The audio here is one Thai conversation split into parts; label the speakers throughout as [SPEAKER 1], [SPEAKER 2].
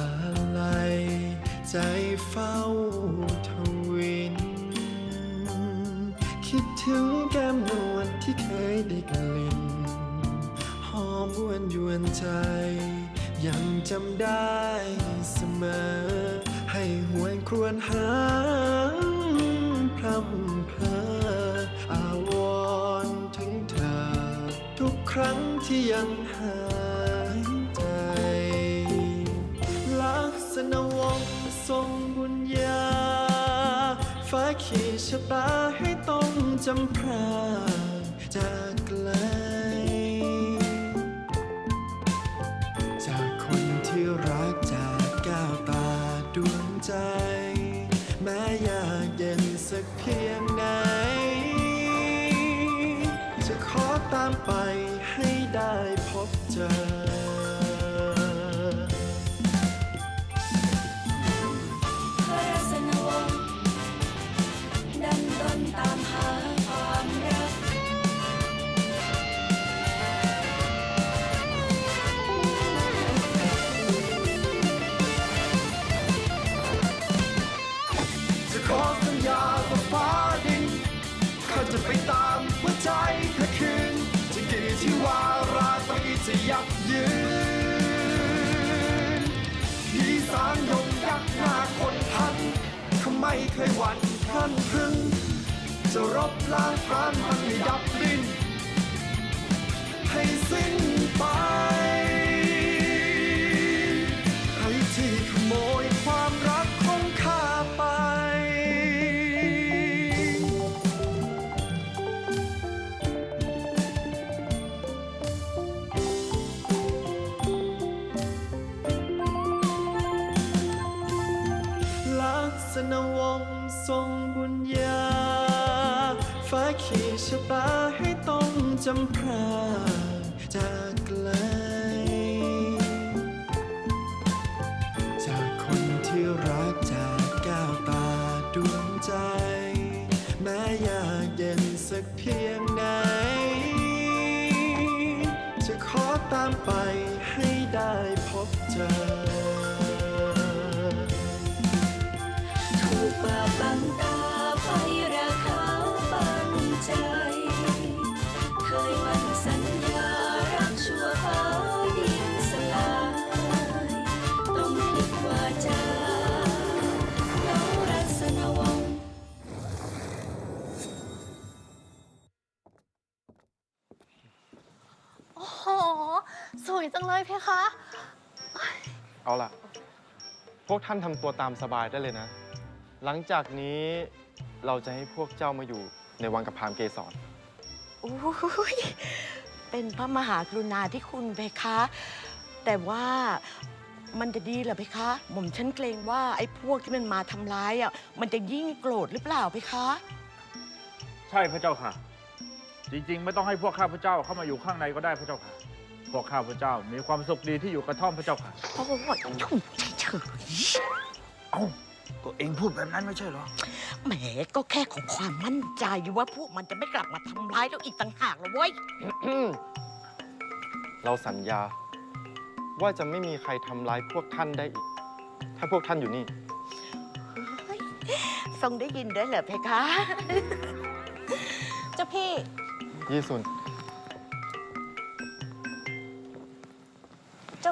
[SPEAKER 1] สุดอะไรใจเฝ้าทวิน คิดถึงแก้มนวลที่เคยได้กลิ่น หอมวนยวนใจ ยังจำได้เสมอ ให้หวนครวญหาพรำเพออาวรถึงเธอ ทุกครั้งที่ยังหา ชะตาให้ต้องจำพรากจากไกล จะไป
[SPEAKER 2] ตามหัว
[SPEAKER 1] ใจเธอคืนจะกี่ที่ว่าราตรีจะยับยืนพี่สางยงยักษ์หน้าคนทันเขาไม่เคยหวั่นพลันพรึงจะรบล้างพรานมันให้ดับดินให้สิ้นไป นวงศ์ทรงบุญญาฟ้าขีชะตาให้ต้องจำพรา วก
[SPEAKER 3] ท่านทำตัวตามสบายได้เลยนะ หลังจากนี้เราจะให้พวกเจ้ามาอยู่ในวังกับพรามเกสร
[SPEAKER 4] อุ้ยเป็นพระมหากรุณาที่คุณเพคะ แต่ว่ามันจะดีเหรอเพคะ หม่อมฉันเกรงว่าไอ้พวกที่มันมาทำร้ายอะ มันจะยิ่งโกรธหรือเปล่าเพคะ
[SPEAKER 5] ใช่พระเจ้าค่ะ จริงๆ ไม่ต้องให้พวกข้าพเจ้าเข้ามาอยู่ข้างในก็ได้พระเจ้าค่ะ พวกข้าพเจ้ามีความสุขดีที่อยู่กระท่อมพระเจ้าค่ะ
[SPEAKER 4] โอ้ยชุ่มเฉย
[SPEAKER 6] เอ้าก็เองพูดแบบนั้นไม่ใช่เหรอ
[SPEAKER 4] ๆแหมก็แค่ของความมั่นใจว่าพวกมันจะไม่กลับมาทำร้ายเราอีกต่างหากหรอเว้ย
[SPEAKER 3] เราสัญญา ว่าจะไม่มีใครทำร้ายพวกท่านได้อีก ถ้าพวกท่านอยู่นี่
[SPEAKER 4] ทรงได้ยินด้วยเหรอเพคะ
[SPEAKER 7] เจ้าพี่
[SPEAKER 3] ยี่สุน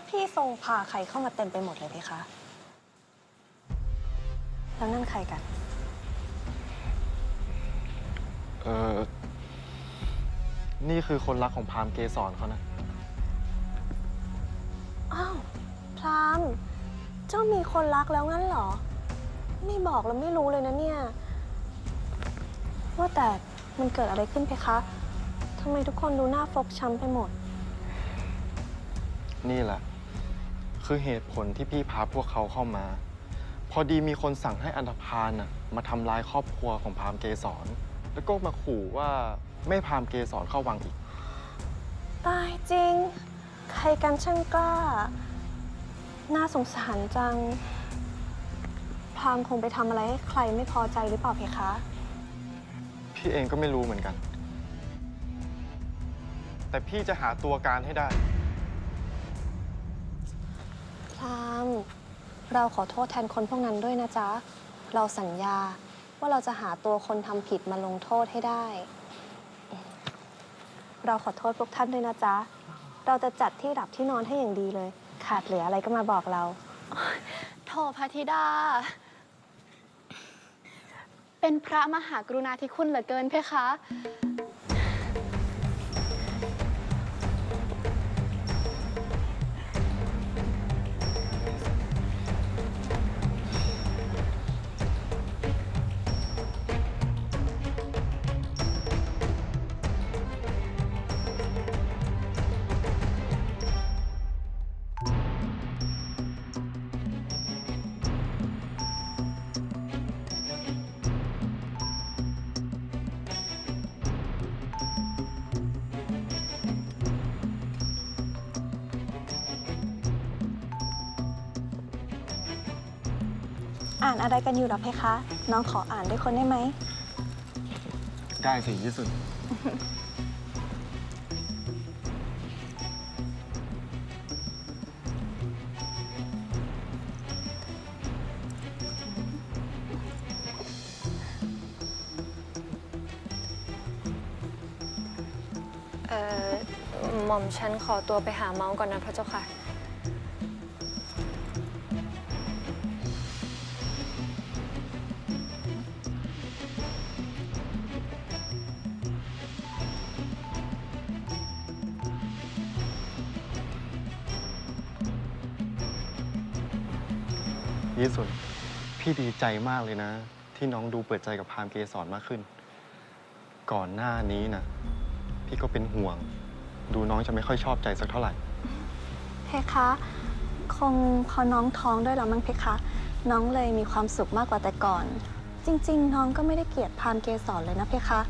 [SPEAKER 7] พี่ทรงพาใครเข้ามาเต็มไปหมดเลยเพคะ แล้วนั่นใครกัน
[SPEAKER 3] เออนี่คือคนรักของพรามเกสรเขานะ
[SPEAKER 8] อ้าว พรามเจ้ามีคนรักแล้วงั้นเหรอ ไม่บอกแล้วไม่รู้เลยนะเนี่ย ว่าแต่มันเกิดอะไรขึ้นเพคะ ทำไมทุกคนดูหน้าฟกช้ำไปหมด
[SPEAKER 3] นี่แหละ คือเหตุผลที่พี่พาพวกเขาเข้ามา พอดีมีคนสั่งให้อันธพาลน่ะมาทำร้ายครอบครัวของพรามเกสรแล้วก็มาขู่ว่าไม่ให้พรามเกสรเข้าวังอีก
[SPEAKER 8] ตายจริง ใครกันช่างกล้า น่าสงสารจัง พรามคงไปทำอะไรให้ใครไม่พอใจหรือเปล่าเพคะ
[SPEAKER 3] พี่เองก็ไม่รู้เหมือนกัน แต่พี่จะหาตัวการให้ได้
[SPEAKER 8] พรามเราขอโทษแทนคนพวกนั้นด้วยนะจ๊ะ เราสัญญาว่าเราจะหาตัวคนทำผิดมาลงโทษให้ได้ เราขอโทษพวกท่านด้วยนะจ๊ะ เราจะจัดที่หลับที่นอนให้อย่างดีเลย ขาดเหลืออะไรก็มาบอกเรา
[SPEAKER 7] โทพระธิดา เป็นพระมหากรุณาธิคุณเหลือเกินเพคะ
[SPEAKER 8] อ่านอะไรกันอยู่หรอเพคะ น้องขออ่านด้วยคนได้ไหม
[SPEAKER 9] ได้สิยี่สุน
[SPEAKER 7] เอ่อหม่อมฉันขอตัวไปหาเมาส์ก่อนนะพระเจ้าค่ะ
[SPEAKER 9] ยี่สุนพี่ดีใจมากเลยนะ ที่น้องดูเปิดใจกับพรามเกสรมากขึ้น ก่อนหน้านี้นะพี่ก็เป็นห่วง ดูน้องจะไม่ค่อยชอบใจสักเท่าไหร่
[SPEAKER 8] เพคะ คงเพอน้องท้องด้วยแล้วมั้งเพคะ น้องเลยมีความสุขมากกว่าแต่ก่อน จริง ๆ น้องก็ไม่ได้เกลียดพรามเกสรเลยนะเพคะ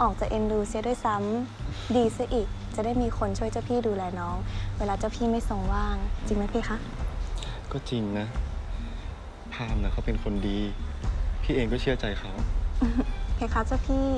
[SPEAKER 8] ออกจะเอ็นดูเสียด้วยซ้ำดีซะอีกจะได้มีคนช่วยเจ้าพี่ดูแลน้อง เวลาเจ้าพี่ไม่ทรงว่าง จริงไหมเพคะ
[SPEAKER 9] ก็จริงนะ ภาพนะเขาเป็นคนดี พี่เองก็เชื่อใจเขา
[SPEAKER 8] เพคะเจ้าพี่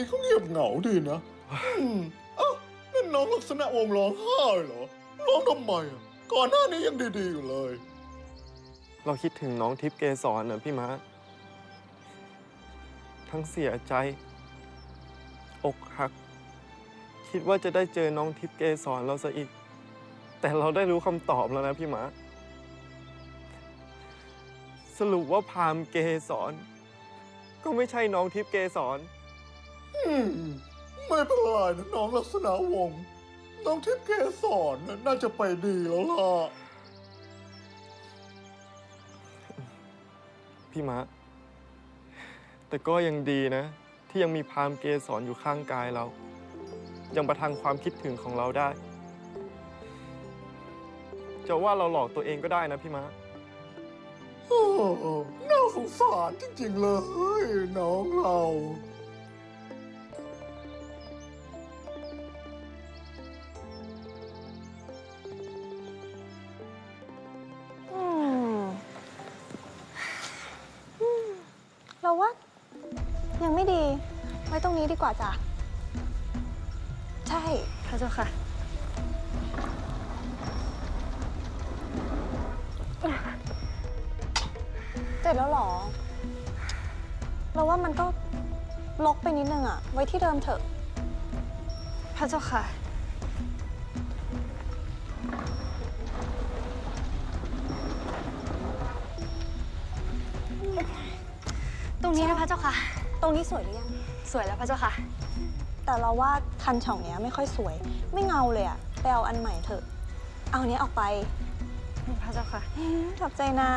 [SPEAKER 10] นี้เขาเงียบเหงาดีนะอืมเอ้านั่นน้องลักษณะวงร้องไห้เหรอ ร้องทำไมอะก่อนหน้านี้ยังดีๆอยู่เลย
[SPEAKER 9] เราคิดถึงน้องทิพย์เกสรนะพี่ม้า ทั้งเสียใจ อกหัก คิดว่าจะได้เจอน้องทิพย์เกสรเราซะอีก แต่เราได้รู้คำตอบแล้วนะพี่ม้า สรุปว่าพรามเกสรก็ไม่ใช่น้องทิพย์เกสร
[SPEAKER 10] อืม ไม่เป็นไรนะน้องลักษณะวงศ์น้องทิพย์เกสรน่ะน่าจะไปดีแล้วล่ะ
[SPEAKER 9] พี่มะ แต่ก็ยังดีนะ ที่ยังมีพรามเกสรอยู่ข้างกายเรา ยังประทังความคิดถึงของเราได้ จะว่าเราหลอกตัวเองก็ได้นะพี่มะ
[SPEAKER 10] โอ้น่าสงสารจริงๆเลย น้องเรา
[SPEAKER 8] ร็จแล้วเหรอ เราว่ามันก็ลกไปนิดนึงอะไว้ที่เดิมเถอะ
[SPEAKER 7] พระเจ้าค่ะ ตรงนี้นะพระเจ้าค่ะ
[SPEAKER 8] ตรงนี้สวยหรือยัง
[SPEAKER 7] สวยแล้วพระเจ้าค่ะ
[SPEAKER 8] แต่เราว่าคันช่องเนี้ยไม่ค่อยสวย ไม่เงาเลยอะไปเอาอันใหม่เถอะ เอาอันนี้ออกไป
[SPEAKER 7] พระเจ้าค่ะ
[SPEAKER 8] ขอบใจนะ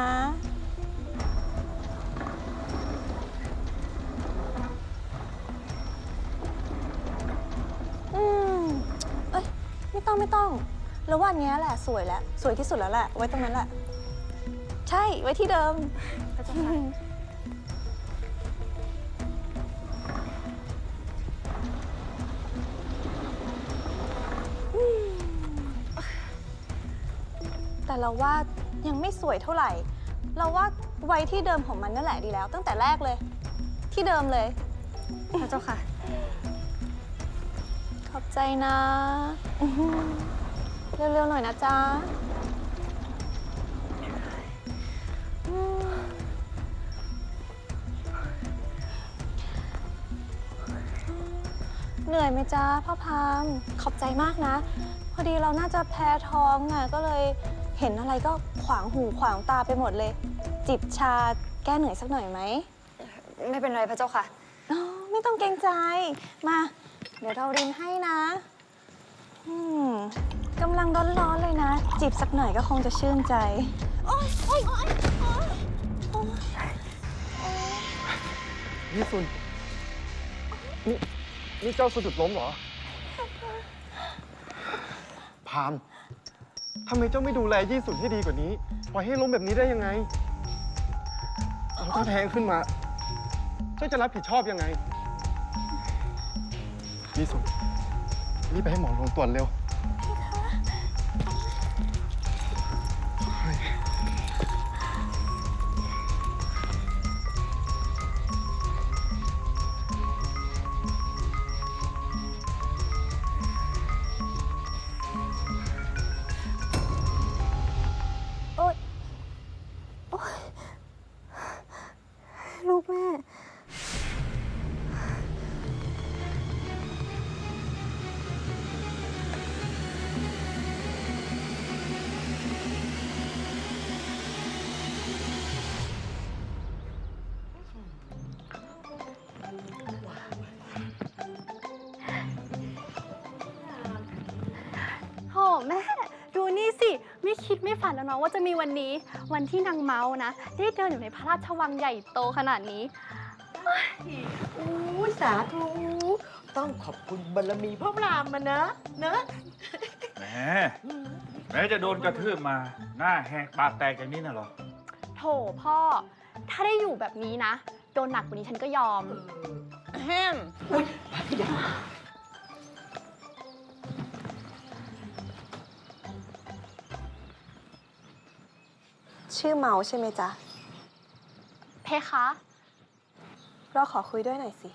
[SPEAKER 8] ต้องไม่ต้อง แล้ววันเนี้ยแหละสวยแล้วสวยที่สุดแล้วแหละ ไว้ตรงนั้นแหละ ใช่ ไว้ที่เดิม
[SPEAKER 7] พระเจ้าค่ะ
[SPEAKER 8] แต่เราว่ายังไม่สวยเท่าไหร่ เราว่าไว้ที่เดิมของมันนั่นแหละดีแล้ว ตั้งแต่แรกเลย ที่เดิมเลย
[SPEAKER 7] พระเจ้าค่ะ
[SPEAKER 8] ขอบใจนะอื้อหือเร็วๆหน่อยนะจ๊ะอืมเหนื่อยไหมจ๊ะพ่อพาม ขอบใจมากนะ พอดีเราน่าจะแพ้ท้องอะก็เลยเห็นอะไรก็ขวางหูขวางตาไปหมดเลย จิบชาแก้เหนื่อยสักหน่อยไหม
[SPEAKER 7] ไม่เป็นไรพระเจ้าค่ะ
[SPEAKER 8] อ๋อไม่ต้องเกรงใจ มา เดี๋ยวเรารินให้นะอืมกำลังร้อนๆเลยนะ จิบสักหน่อยก็คงจะชื่นใจ โอ๊ยโอ๊ยโอ๊ยโอ๊ยโอ๊ย
[SPEAKER 3] ยี่สุนนี่นี่เจ้าสะดุดล้มเหรอ พาม ทำไมเจ้าไม่ดูแลยี่สุนให้ดีกว่านี้ ปล่อยให้ล้มแบบนี้ได้ยังไงแล้วถ้าแทงขึ้นมา เจ้าจะรับผิดชอบยังไง นี่สุนรีบไปให้หมอลงตรวจเร็ว
[SPEAKER 11] ฝันแล้วเนาะว่าจะมีวันนี้วันที่นางเมาส์นะได้เดินอยู่ในพระราชวังใหญ่โตขนาดนี้
[SPEAKER 4] อู้สาธุต้องขอบคุณบารมีพระรามมานะเนอะ
[SPEAKER 5] แหมแม้จะโดนกระทืบมา หน้าแหกปากแตกอย่างนี้น่ะเหรอ
[SPEAKER 11] โถพ่อ ถ้าได้อยู่แบบนี้นะ โดนหนักกว่านี้ฉันก็ยอม
[SPEAKER 4] แฮม อุ้ยพระธิดา
[SPEAKER 8] ชื่อเมาใช่ไหมจ๊ะ
[SPEAKER 11] เพคะ
[SPEAKER 8] เราขอคุยด้วยหน่อยสิ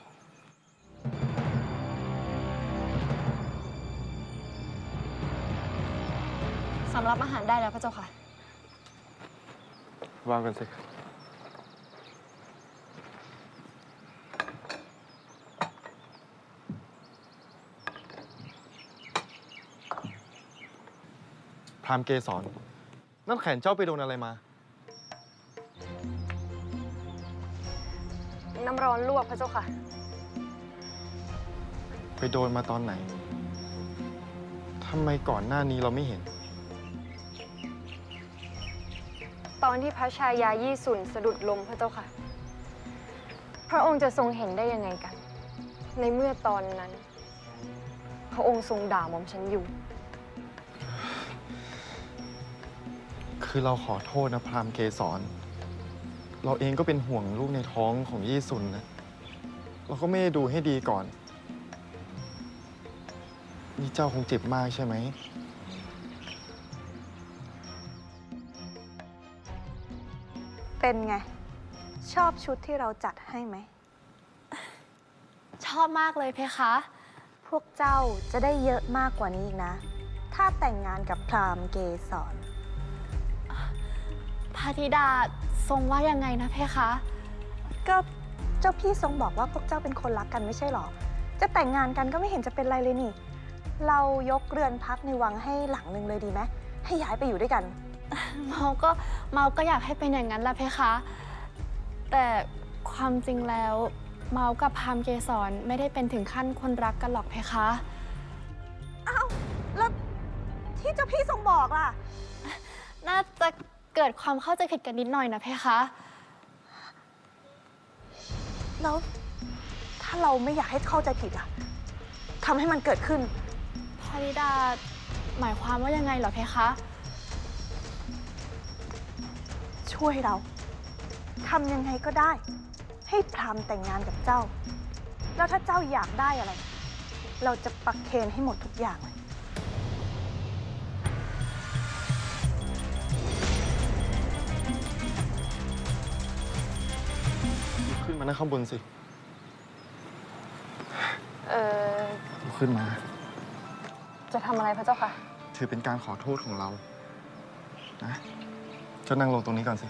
[SPEAKER 7] สำรับอาหารได้แล้วพระเจ้าค่ะ
[SPEAKER 3] วางกันสิพรามเกสรนั่นแขนเจ้าไปโดนอะไรมา
[SPEAKER 7] น้ำร้อนลวกพระเจ้าค่ะ
[SPEAKER 3] ไปโดนมาตอนไหน ทำไมก่อนหน้านี้เราไม่เห็น
[SPEAKER 7] ตอนที่พระชายายี่สุนสะดุดล้มพระเจ้าค่ะ พระองค์จะทรงเห็นได้ยังไงกัน ในเมื่อตอนนั้น พระองค์ทรงด่าหม่อมฉันอยู่
[SPEAKER 3] คือเราขอโทษนะพรามเกสร เราเองก็เป็นห่วงลูกในท้องของยี่สุนนะ เราก็ไม่ได้ดูให้ดีก่อน นี่เจ้าคงเจ็บมากใช่ไหม
[SPEAKER 8] เป็นไง ชอบชุดที่เราจัดให้ไหม
[SPEAKER 11] ชอบมากเลยเพคะ
[SPEAKER 8] พวกเจ้าจะได้เยอะมากกว่านี้อีกนะ ถ้าแต่งงานกับพราหมณ์เกสร
[SPEAKER 11] พระธิดา ทรงว่ายังไงนะเพคะ
[SPEAKER 8] ก็เจ้าพี่ทรงบอกว่าพวกเจ้าเป็นคนรักกันไม่ใช่หรอ จะแต่งงานกันก็ไม่เห็นจะเป็นไรเลยนี่ เรายกเรือนพักในวังให้หลังหนึ่งเลยดีไหมให้ย้ายไปอยู่ด้วยกัน
[SPEAKER 11] เมาก็เมาก็อยากให้เป็นอย่างนั้นแหละเพคะ แต่ความจริงแล้ว เมากับพามเกสรไม่ได้เป็นถึงขั้นคนรักกันหรอกเพคะ
[SPEAKER 8] แล้วที่เจ้าพี่ทรงบอกล่ะ
[SPEAKER 11] น่าจะ เกิดความเข้าใจผิดกันนิดหน่อยนะเพคะ
[SPEAKER 8] แล้วถ้าเราไม่อยากให้เข้าใจผิดอะทำให้มันเกิดขึ้น
[SPEAKER 11] พระธิดาหมายความว่ายังไงเหรอเพคะ
[SPEAKER 8] ช่วยเราทำยังไงก็ได้ ให้พรามแต่งงานกับเจ้า แล้วถ้าเจ้าอยากได้อะไร เราจะปักเคนให้หมดทุกอย่างเลย
[SPEAKER 3] นมานั่งข้างบนสิ
[SPEAKER 7] เออ
[SPEAKER 3] ขึ้นมา
[SPEAKER 7] จะทำอะไรพระเจ้าค่ะ
[SPEAKER 3] ถือเป็นการขอโทษของเรานะเจะนั่งลงตรงนี้ก่อนสิ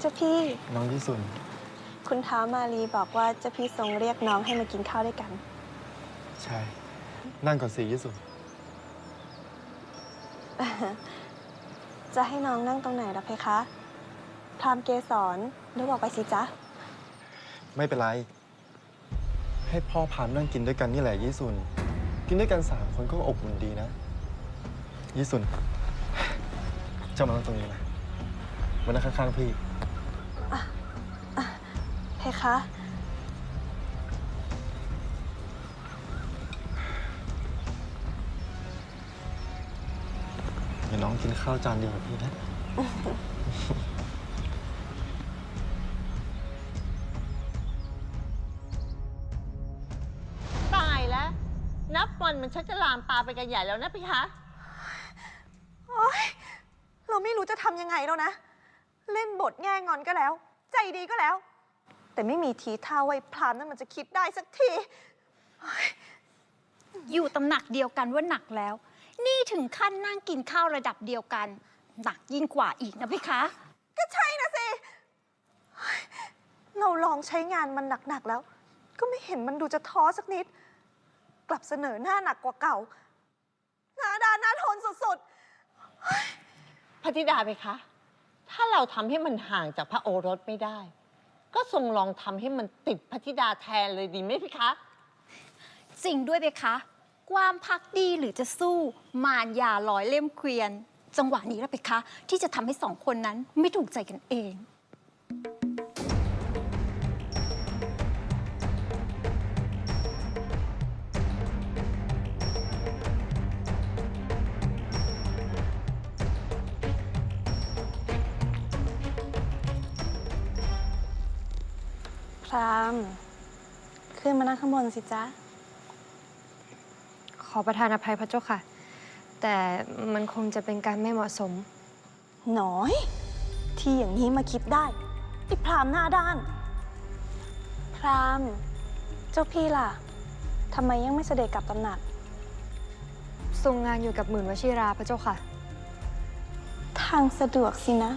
[SPEAKER 8] เจ้าพี่
[SPEAKER 3] น้องยี่สุน
[SPEAKER 8] คุณท้าวมาลีบอกว่าเจ้าพี่ทรงเรียกน้องให้มากินข้าวด้วยกัน
[SPEAKER 3] ใช่ นั่งก่อนสิยี่สุน
[SPEAKER 8] จะให้น้องนั่งตรงไหนล่ะเพคะพรามเกสรหรือบอกไปสิจ๊ะ
[SPEAKER 3] ไม่เป็นไร ให้พ่อพามนั่งกินด้วยกันนี่แหละยี่สุน กินด้วยกันสามคนก็อบอุ่นดีนะ ยี่สุน เจ้ามานั่งตรงนี้นะมานั่งข้างๆพี่
[SPEAKER 8] เพ คะ
[SPEAKER 3] เดี๋ยวน้องกินข้าวจานเดียวกับพี่นะ
[SPEAKER 4] ตายแล้ว นับวันมันชักจะลามปลาไปกันใหญ่แล้วนะพี่คะ
[SPEAKER 8] โอ๊ย เราไม่รู้จะทำยังไงแล้วนะ เล่นบทแง่งอนก็แล้ว ใจดีก็แล้ว แต่ไม่มีทีท่าไว้พรามนั่นมันจะคิดได้สักที
[SPEAKER 12] อยู่ตำหนักเดียวกันว่าหนักแล้ว นี่ถึงขั้นนั่งกินข้าวระดับเดียวกัน หนักยิ่งกว่าอีกนะพี่คะ
[SPEAKER 8] ก็ใช่นะสิเฮ้ยเราลองใช้งานมันหนัก ๆ แล้ว ก็ไม่เห็นมันดูจะท้อสักนิด กลับเสนอหน้าหนักกว่าเก่า หน้าด้านหน้าทนสุด
[SPEAKER 4] พระธิดาไปคะ ถ้าเราทำให้มันห่างจากพระโอรสไม่ได้ ก็ทรงลองทำให้มันติดพระธิดาแทนเลยดีไหมพี่คะ
[SPEAKER 12] จริงด้วยไหมคะ ความพักดีหรือจะสู้ มารยาลอยเล่มเกวียน จังหวะนี้แล้วไปคะ ที่จะทำให้สองคนนั้นไม่ถูกใจกันเอง
[SPEAKER 8] พรามขึ้นมานั่งข้างบนสิจ๊ะ
[SPEAKER 7] ขอประทานอภัยพระเจ้าค่ะ แต่มันคงจะเป็นการไม่เหมาะสม
[SPEAKER 8] หน้อย ที่อย่างนี้มาคิดได้ไอ้พรามหน้าด้าน พรามเจ้าพี่ล่ะทำไมยังไม่เสด็จกลับตำหนัก
[SPEAKER 7] ทรงงานอยู่กับหมื่นวชิราพระเจ้าค่ะ
[SPEAKER 8] ทางสะดวกสินะ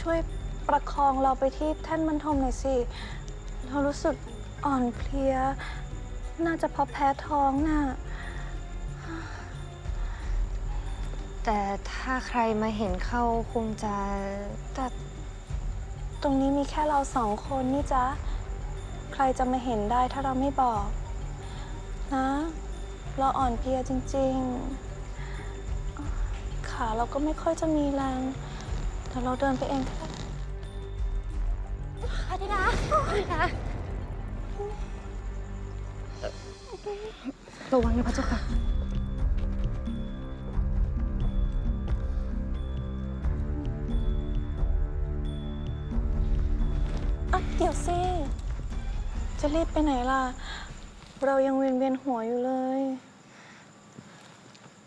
[SPEAKER 8] ช่วยประคองเราไปที่แท่นบรรทมหน่อยสิ เรารู้สึกอ่อนเพลีย น่าจะเพราะแพ้ท้องน่ะ
[SPEAKER 7] แต่ถ้าใครมาเห็นเข้าคงจะ
[SPEAKER 8] แต่ตรงนี้มีแค่เราสองคนนี่จ๊ะ ใครจะมาเห็นได้ถ้าเราไม่บอก นะ เราอ่อนเพลียจริง ๆ ขาเราก็ไม่ค่อยจะมีแรงแต่เราเดินไปเองก็ได้
[SPEAKER 12] พระธิดาพระธิดา
[SPEAKER 7] ระวังนะพระเจ้าค่ะ
[SPEAKER 8] อะ เดี๋ยวสิ จะรีบไปไหนล่ะ เรายังเวียนเวียนหัวอยู่เลย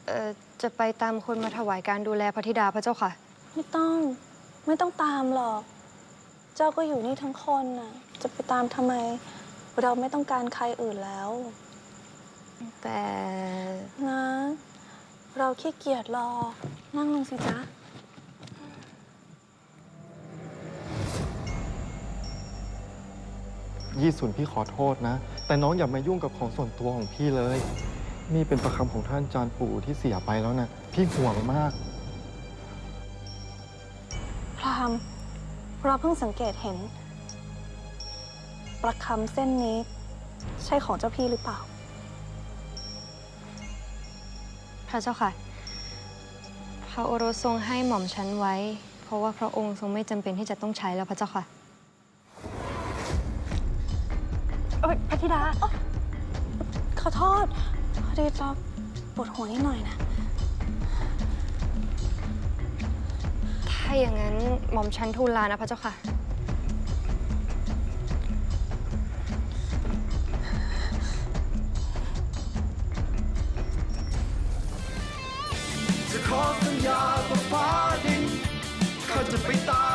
[SPEAKER 7] เอ่อ จะไปตามคนมาถวายการดูแลพระธิดาพระเจ้าค่ะ
[SPEAKER 8] ไม่ต้อง ไม่ต้องตามหรอก เจ้าก็อยู่นี่ทั้งคนน่ะ จะไปตามทำไม เราไม่ต้องการใครอื่นแล้ว
[SPEAKER 7] แต่
[SPEAKER 8] นะ เราขี้เกียจรอ นั่งลงสิจ๊ะ
[SPEAKER 3] ยี่สุนพี่ขอโทษนะ แต่น้องอย่ามายุ่งกับของส่วนตัวของพี่เลย นี่เป็นประคำของท่านจารย์ปู่ที่เสียไปแล้วนะพี่ห่วงมาก
[SPEAKER 8] พรามเราเพิ่งสังเกตเห็น ประคำเส้นนี้ ใช่ของเจ้าพี่หรือเปล่า
[SPEAKER 7] พระเจ้าค่ะ พระโอรสทรงให้หม่อมฉันไว้ เพราะว่าพระองค์ทรงไม่จำเป็นที่จะต้องใช้แล้วพระเจ้าค่ะ
[SPEAKER 8] เอ้ยพระธิดา ขอโทษพอ ดีเราปวดหัวนิดหน่อยนะ
[SPEAKER 7] ถ้าอย่างนั้นหม่อมฉันทูลลานะพระเจ้าค่ะ
[SPEAKER 1] จะขอสัญญาต่อฟ้าดินข้าจะไปตาม